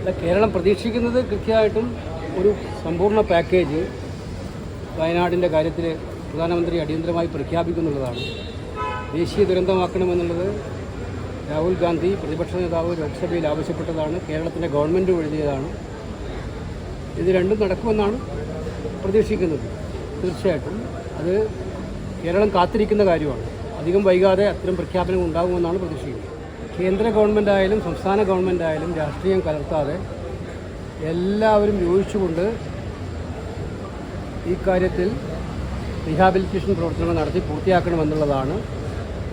അല്ല കേരളം പ്രതീക്ഷിക്കുന്നത് കൃത്യമായിട്ടും ഒരു സമ്പൂർണ പാക്കേജ് വയനാടിന്റെ കാര്യത്തിൽ പ്രധാനമന്ത്രി അടിയന്തരമായി പ്രഖ്യാപിക്കുന്നുള്ളതാണ്. ദേശീയ ദുരന്തമാക്കണമെന്നുള്ളത് രാഹുൽ ഗാന്ധി പ്രതിപക്ഷ നേതാവ് ലോക്സഭയിൽ ആവശ്യപ്പെട്ടതാണ് കേരളത്തിന്റെ ഗവൺമെന്റ് എഴുതിയതാണ്. ഇത് രണ്ടും നടക്കുമെന്നാണ് പ്രതീക്ഷിക്കുന്നത്. തീർച്ചയായിട്ടും അത് കേരളം കാത്തിരിക്കുന്ന കാര്യമാണ്. അധികം വൈകാതെ അത്തരം പ്രഖ്യാപനം ഉണ്ടാകുമെന്നാണ് പ്രതീക്ഷിക്കുന്നത്. കേന്ദ്ര ഗവൺമെന്റ് ആയാലും സംസ്ഥാന ഗവൺമെന്റ് ആയാലും രാഷ്ട്രീയം കലർത്താതെ എല്ലാവരും യോജിച്ചുകൊണ്ട് ഈ കാര്യത്തിൽ റീഹാബിലിറ്റേഷൻ പ്രവർത്തനങ്ങൾ നടത്തി പൂർത്തിയാക്കണമെന്നുള്ളതാണ്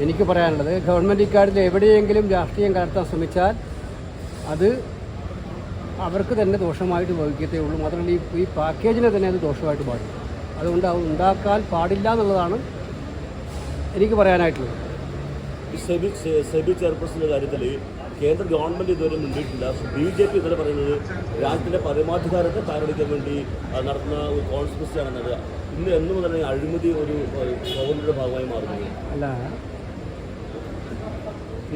എനിക്ക് പറയാനുള്ളത്. ഗവൺമെന്റ് ഇക്കാര്യത്തിൽ എവിടെയെങ്കിലും രാഷ്ട്രീയം കലർത്താൻ ശ്രമിച്ചാൽ അത് അവർക്ക് തന്നെ ദോഷമായിട്ട് ഭവിക്കത്തേ ഉള്ളൂ. മാത്രമല്ല ഈ ഈ പാക്കേജിനെ തന്നെ അത് ദോഷമായിട്ട് ബാധിക്കും. അതുകൊണ്ട് അത് ഉണ്ടാക്കാൻ പാടില്ല എന്നുള്ളതാണ് എനിക്ക് പറയാനായിട്ടുള്ളത്. സെബി സെബി ചെയർപേഴ്സന്റെ കാര്യത്തിൽ കേന്ദ്ര ഗവൺമെന്റ് ഇതുവരെ മുന്നിട്ടില്ല ബി ജെ പി ഇതുവരെ പറയുന്നത് രാജ്യത്തിന്റെ പരമാധികാരത്തെ താരടിക്കാൻ വേണ്ടി നടത്തുന്ന ഒരു കോൺസ്പിറസിയാണെന്നത് ഇന്ന് എന്ന് ഈ അഴിമതി ഒരു ഗവൺമെന്റിന്റെ ഭാഗമായി മാറുന്നത് അല്ല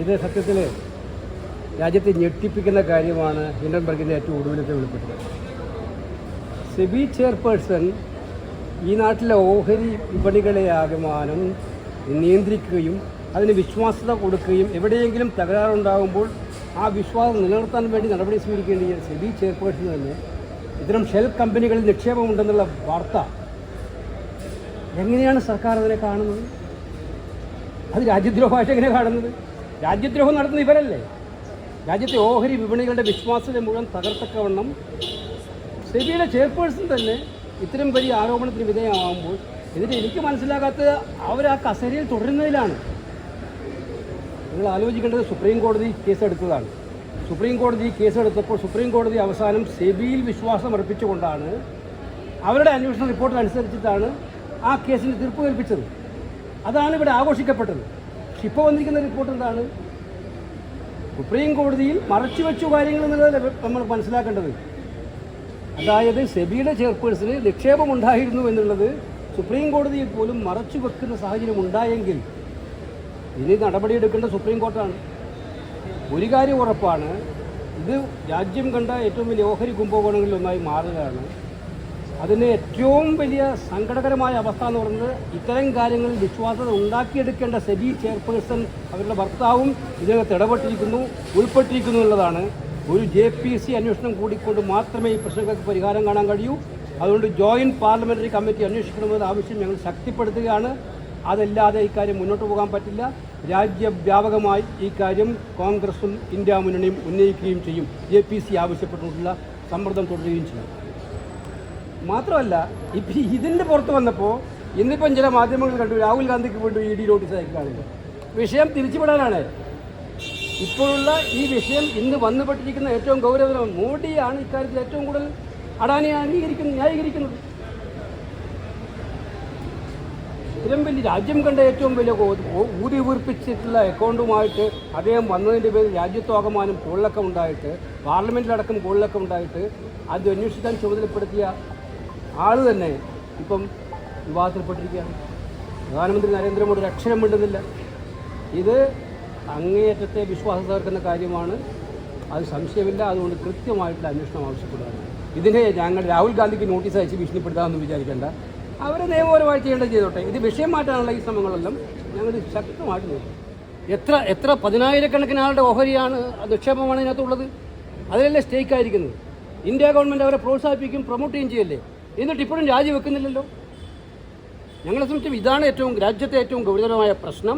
ഇത് സത്യത്തിൽ രാജ്യത്തെ ഞെട്ടിപ്പിക്കുന്ന കാര്യമാണ് ഹിൻഡൻബർഗിന്റെ ഏറ്റവും ഒടുവിലത്തെ വെളിപ്പെട്ടത് സെബി ചെയർപേഴ്സൺ ഈ നാട്ടിലെ ഓഹരി വിപണികളെ ആകമാനം നിയന്ത്രിക്കുകയും അതിന് വിശ്വാസ്യത കൊടുക്കുകയും എവിടെയെങ്കിലും തകരാറുണ്ടാകുമ്പോൾ ആ വിശ്വാസം നിലനിർത്താൻ വേണ്ടി നടപടി സ്വീകരിക്കേണ്ട സെബി ചെയർപേഴ്സൺ തന്നെ ഇത്തരം ഷെൽ കമ്പനികളിൽ നിക്ഷേപമുണ്ടെന്നുള്ള വാർത്ത എങ്ങനെയാണ് സർക്കാർ അതിനെ കാണുന്നത്? അത് രാജ്യദ്രോഹമായിട്ട് എങ്ങനെ കാണുന്നത്? രാജ്യദ്രോഹം നടത്തുന്ന ഇവരല്ലേ? രാജ്യത്തെ ഓഹരി വിപണികളുടെ വിശ്വാസ്യത മുഴുവൻ തകർത്തക്കവണ്ണം സെബിയുടെ ചെയർപേഴ്സൺ തന്നെ ഇത്തരം വലിയ ആരോപണത്തിന് വിധേയമാകുമ്പോൾ ഇതിന് എനിക്ക് മനസ്സിലാകാത്തത് അവർ ആ കസേരയിൽ തുടരുന്നതിലാണ്. നിങ്ങൾ ആലോചിക്കേണ്ടത് സുപ്രീം കോടതി കേസെടുത്തതാണ്. സുപ്രീം കോടതി കേസെടുത്തപ്പോൾ സുപ്രീം കോടതി അവസാനം സെബിയിൽ വിശ്വാസം അർപ്പിച്ചുകൊണ്ടാണ് അവരുടെ അന്വേഷണ റിപ്പോർട്ടിനനുസരിച്ചിട്ടാണ് ആ കേസിന് തീർപ്പ് കൽപ്പിച്ചത്. അതാണ് ഇവിടെ ആഘോഷിക്കപ്പെട്ടത്. പക്ഷെ ഇപ്പോൾ വന്നിരിക്കുന്ന റിപ്പോർട്ട് എന്താണ്? സുപ്രീം കോടതിയിൽ മറച്ചു വെച്ചു കാര്യങ്ങൾ എന്നുള്ളത് നമ്മൾ മനസ്സിലാക്കേണ്ടത്. അതായത് സെബിയുടെ ചെയർപേഴ്സന് നിക്ഷേപമുണ്ടായിരുന്നു എന്നുള്ളത് സുപ്രീം കോടതിയിൽ പോലും മറച്ചു വെക്കുന്ന സാഹചര്യം ഉണ്ടായെങ്കിൽ ഇനി നടപടിയെടുക്കേണ്ട സുപ്രീം കോർട്ടാണ് ഒരു കാര്യം ഉറപ്പാണ് ഇത് രാജ്യം കണ്ട ഏറ്റവും വലിയ ഓഹരി കുംഭകോണങ്ങളിൽ ഒന്നായി മാറുകയാണ്. അതിന് ഏറ്റവും വലിയ സങ്കടകരമായ അവസ്ഥ എന്ന് പറയുന്നത് ഇത്തരം കാര്യങ്ങളിൽ വിശ്വാസത ഉണ്ടാക്കിയെടുക്കേണ്ട സെബി ചെയർപേഴ്സൺ അവരുടെ ഭർത്താവും ഇതിനകത്ത് ഇടപെട്ടിരിക്കുന്നു ഉൾപ്പെട്ടിരിക്കുന്നു എന്നുള്ളതാണ്. ഒരു ജെ പി സി അന്വേഷണം കൂടിക്കൊണ്ട് മാത്രമേ ഈ പ്രശ്നങ്ങൾക്ക് പരിഹാരം കാണാൻ കഴിയൂ. അതുകൊണ്ട് ജോയിന്റ് പാർലമെന്ററി കമ്മിറ്റി അന്വേഷിക്കണമെന്ന ആവശ്യം ഞങ്ങൾ ശക്തിപ്പെടുത്തുകയാണ്. അതല്ലാതെ ഇക്കാര്യം മുന്നോട്ട് പോകാൻ പറ്റില്ല. രാജ്യവ്യാപകമായി ഈ കാര്യം കോൺഗ്രസും ഇന്ത്യ മുന്നണിയും ഉന്നയിക്കുകയും ചെയ്യും. ജെ പി സി ആവശ്യപ്പെട്ടിട്ടുള്ള സമ്മർദ്ദം തുടരുകയും ചെയ്യും. മാത്രമല്ല ഇപ്പം ഇതിന്റെ പുറത്ത് വന്നപ്പോൾ ഇന്നിപ്പം ചില മാധ്യമങ്ങൾ കണ്ടു. രാഹുൽ ഗാന്ധിക്ക് വീണ്ടും ഇ ഡി നോട്ടീസ് അയക്കുകയാണ് വിഷയം തിരിച്ചുവിടാനാണ്. ഇപ്പോഴുള്ള ഈ വിഷയം ഇന്ന് വന്നുപെട്ടിരിക്കുന്ന ഏറ്റവും ഗൗരവതരം മോഡിയാണ് ഇക്കാര്യത്തിൽ ഏറ്റവും കൂടുതൽ അഡാനിയെ അംഗീകരിക്കുന്നത് ന്യായീകരിക്കുന്നത്. ഇത്രയും വലിയ രാജ്യം കണ്ട ഏറ്റവും വലിയ ഊതി വീർപ്പിച്ചിട്ടുള്ള അക്കൗണ്ടുമായിട്ട് അദ്ദേഹം വന്നതിന്റെ പേരിൽ രാജ്യത്വാകമാനം കൂടുതലൊക്കെ ഉണ്ടായിട്ട് പാർലമെന്റിലടക്കം കൂടുതലൊക്കെ ഉണ്ടായിട്ട് അത് അന്വേഷിക്കാൻ ചുമതലപ്പെടുത്തിയ ആൾ തന്നെ ഇപ്പം വിവാദത്തിൽപ്പെട്ടിരിക്കുകയാണ്. പ്രധാനമന്ത്രി നരേന്ദ്രമോദി ഒരു അക്ഷരം ഇത് അങ്ങേയറ്റത്തെ വിശ്വാസം തകർക്കുന്ന കാര്യമാണ്. അത് സംശയമില്ല. അതുകൊണ്ട് കൃത്യമായിട്ടുള്ള അന്വേഷണം ആവശ്യപ്പെടുകയാണ്. ഇതിനെ ഞങ്ങൾ രാഹുൽ ഗാന്ധിക്ക് നോട്ടീസ് അയച്ച് ഭീഷണിപ്പെടുത്താമെന്ന് വിചാരിക്കേണ്ട. അവരെ നിയമപരമായി ചെയ്യേണ്ടത് ചെയ്തോട്ടെ. ഇത് വിഷയം മാറ്റാനുള്ള ഈ ശ്രമങ്ങളെല്ലാം ഞങ്ങൾ ശക്തമായിട്ട് നോക്കും എത്ര എത്ര പതിനായിരക്കണക്കിന് ആളുടെ ഓഹരിയാണ് നിക്ഷേപമാണ് ഇതിനകത്തുള്ളത്. അതിലല്ലേ സ്റ്റേക്ക് ആയിരിക്കുന്നത്? ഇന്ത്യ ഗവൺമെന്റ് അവരെ പ്രോത്സാഹിപ്പിക്കും പ്രൊമോട്ട് ചെയ്യും ചെയ്യല്ലേ? എന്നിട്ട് ഇപ്പോഴും രാജിവെക്കുന്നില്ലല്ലോ. ഞങ്ങളെ സംബന്ധിച്ചും ഇതാണ് ഏറ്റവും രാജ്യത്തെ ഏറ്റവും ഗൗരവമായ പ്രശ്നം.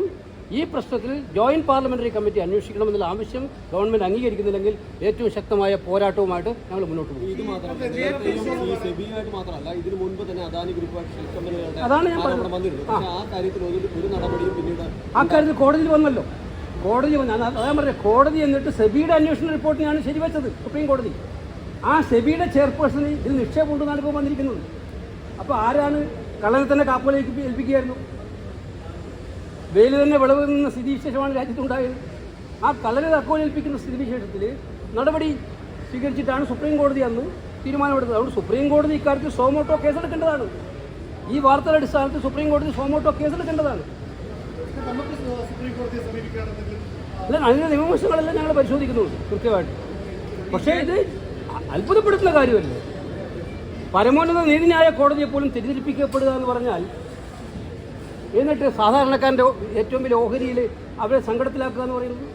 ഈ പ്രശ്നത്തിൽ ജോയിന്റ് പാർലമെന്ററി കമ്മിറ്റി അന്വേഷിക്കണമെന്നുള്ള ആവശ്യം ഗവൺമെന്റ് അംഗീകരിക്കുന്നില്ലെങ്കിൽ ഏറ്റവും ശക്തമായ പോരാട്ടവുമായിട്ട് ഞങ്ങൾ മുന്നോട്ട് പോകും. അതാണ് ഞാൻ പറഞ്ഞത്. ആ കാര്യത്തിൽ കോടതിയിൽ വന്നല്ലോ. കോടതി അതാ പറഞ്ഞത് കോടതി എന്നിട്ട് സെബിയുടെ അന്വേഷണ റിപ്പോർട്ടിനാണ് ശരിവെച്ചത് സുപ്രീം കോടതി. ആ സെബിയുടെ ചെയർപേഴ്സൺ ഇതിൽ നിക്ഷേപമുണ്ടെന്നാണ് ഇപ്പോൾ വന്നിരിക്കുന്നത്. അപ്പോൾ ആരാണ് കള്ളനെ തന്നെ കാപ്പോലേക്ക് ഏൽപ്പിക്കുകയായിരുന്നു? വെയിൽ തന്നെ വിളവ് നിന്ന സ്ഥിതിവിശേഷമാണ് രാജ്യത്തുണ്ടായത്. ആ കലരെ തക്കോലേൽപ്പിക്കുന്ന സ്ഥിതിവിശേഷത്തിൽ നടപടി സ്വീകരിച്ചിട്ടാണ് സുപ്രീം കോടതി അന്ന് തീരുമാനമെടുത്തത്. അതുകൊണ്ട് സുപ്രീം കോടതി ഇക്കാര്യത്തിൽ സോമോട്ടോ കേസെടുക്കേണ്ടതാണ്. ഈ വാർത്തയുടെ അടിസ്ഥാനത്തിൽ സുപ്രീം കോടതി സോമോട്ടോ കേസെടുക്കേണ്ടതാണ്. അല്ല അതിന്റെ നിയമവശങ്ങളെല്ലാം ഞങ്ങൾ പരിശോധിക്കുന്നുണ്ട് കൃത്യമായിട്ട്. പക്ഷേ ഇത് അത്ഭുതപ്പെടുത്തുന്ന കാര്യമല്ലേ. പരമോന്നത നീതിന്യായ കോടതിയെ പോലും തെറ്റിദ്ധരിപ്പിക്കപ്പെടുക എന്ന് പറഞ്ഞാൽ എന്നിട്ട് സാധാരണക്കാരന്റെ ഏറ്റവും വലിയ ഓഹരിയിൽ അവരെ സങ്കടത്തിലാക്കുക എന്ന് പറയുന്നത്?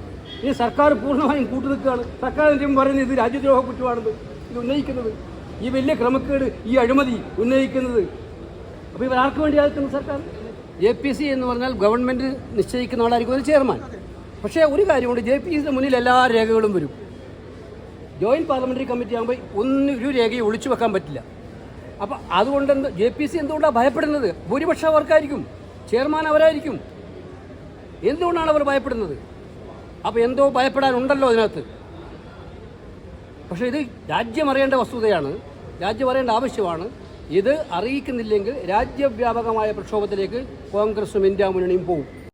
ഈ സർക്കാർ പൂർണമായും കൂട്ടുനിൽക്കുകയാണ്. സർക്കാർ എന്തെങ്കിലും പറയുന്നത് ഇത് രാജ്യദ്രോഹ കുറ്റമാണെന്ന് ഇത് ഉന്നയിക്കുന്നത്. ഈ വലിയ ക്രമക്കേട് ഈ അഴിമതി ഉന്നയിക്കുന്നത്. അപ്പോൾ ഇവരാർക്ക് വേണ്ടി ആയിരിക്കുന്നു സർക്കാർ? ജെ പി സി എന്ന് പറഞ്ഞാൽ ഗവൺമെന്റ് നിശ്ചയിക്കുന്ന ആളായിരിക്കും ഒരു ചെയർമാൻ. പക്ഷേ ഒരു കാര്യമുണ്ട് ജെ പി സിയുടെ മുന്നിൽ എല്ലാ രേഖകളും വരും. ജോയിന്റ് പാർലമെന്ററി കമ്മിറ്റി ആകുമ്പോൾ ഒന്നും ഒരു രേഖയും ഒളിച്ചു വെക്കാൻ പറ്റില്ല. അപ്പോൾ അതുകൊണ്ട് എന്ത് ജെ പി സി എന്തുകൊണ്ടാണ് ഭയപ്പെടുന്നത്? ഭൂരിപക്ഷം അവർക്കായിരിക്കും. ചെയർമാൻ അവരായിരിക്കും. എന്തുകൊണ്ടാണ് അവർ ഭയപ്പെടുന്നത്? അപ്പോൾ എന്തോ ഭയപ്പെടാനുണ്ടല്ലോ അതിനകത്ത്. പക്ഷേ ഇത് രാജ്യം അറിയേണ്ട വസ്തുതയാണ്. രാജ്യം അറിയേണ്ട ആവശ്യമാണ്. ഇത് അറിയിക്കുന്നില്ലെങ്കിൽ രാജ്യവ്യാപകമായ പ്രക്ഷോഭത്തിലേക്ക് കോൺഗ്രസും ഇന്ത്യ മുന്നണിയും പോകും